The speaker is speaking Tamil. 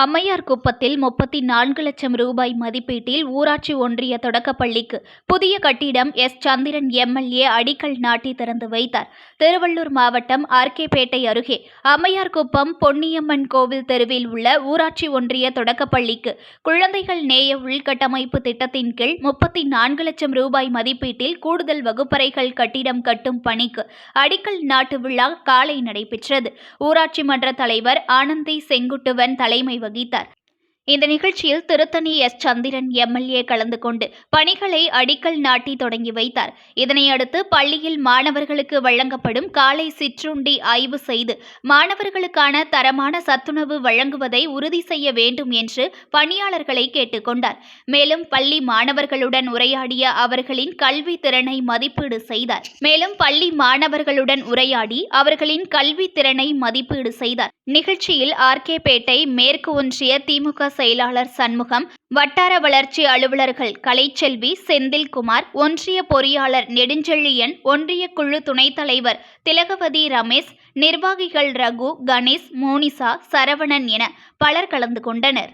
அம்மையார் குப்பத்தில் முப்பத்தி நான்கு லட்சம் ரூபாய் மதிப்பீட்டில் ஊராட்சி ஒன்றிய தொடக்கப்பள்ளிக்கு புதிய கட்டிடம் எஸ். சந்திரன் எம்எல்ஏ அடிக்கல் நாட்டி திறந்து வைத்தார். திருவள்ளூர் மாவட்டம் ஆர்கேபேட்டை அருகே அம்மையார் குப்பம் பொன்னியம்மன் கோவில் தெருவில் உள்ள ஊராட்சி ஒன்றிய தொடக்கப்பள்ளிக்கு குழந்தைகள் நேய உள்கட்டமைப்பு திட்டத்தின் கீழ் முப்பத்தி நான்கு லட்சம் ரூபாய் மதிப்பீட்டில் கூடுதல் வகுப்பறைகள் கட்டிடம் கட்டும் பணிக்கு அடிக்கல் நாட்டு விழா காலை நடைபெற்றது. ஊராட்சி மன்ற தலைவர் ஆனந்தி செங்குட்டுவன் தலைமை વગીતર இந்த நிகழ்ச்சியில் திருத்தணி எஸ். சந்திரன் எம்எல்ஏ கலந்து கொண்டு பணிகளை அடிக்கல் நாட்டி தொடங்கி வைத்தார். இதனையடுத்து பள்ளியில் மாணவர்களுக்கு வழங்கப்படும் காலை சிற்றுண்டி ஆய்வு செய்து மாணவர்களுக்கான தரமான சத்துணவு வழங்குவதை உறுதி செய்ய வேண்டும் என்று பணியாளர்களை கேட்டுக்கொண்டார் மேலும் பள்ளி மாணவர்களுடன் உரையாடிய அவர்களின் கல்வி திறனை மதிப்பீடு செய்தார். மேலும் பள்ளி மாணவர்களுடன் உரையாடி அவர்களின் கல்வி திறனை மதிப்பீடு செய்தார். நிகழ்ச்சியில் ஆர்கேபேட்டை மேற்கு ஒன்றிய திமுக செயலாளர் சண்முகம் வட்டார வளர்ச்சி அலுவலர்கள் கலைச்செல்வி செந்தில்குமார் ஒன்றிய பொறியாளர் நெடுஞ்செழியன் ஒன்றிய குழு துணைத் தலைவர் திலகவதி ரமேஷ் நிர்வாகிகள் ரகு கணேஷ் மோனிசா சரவணன் என பலர் கலந்து கொண்டனர்.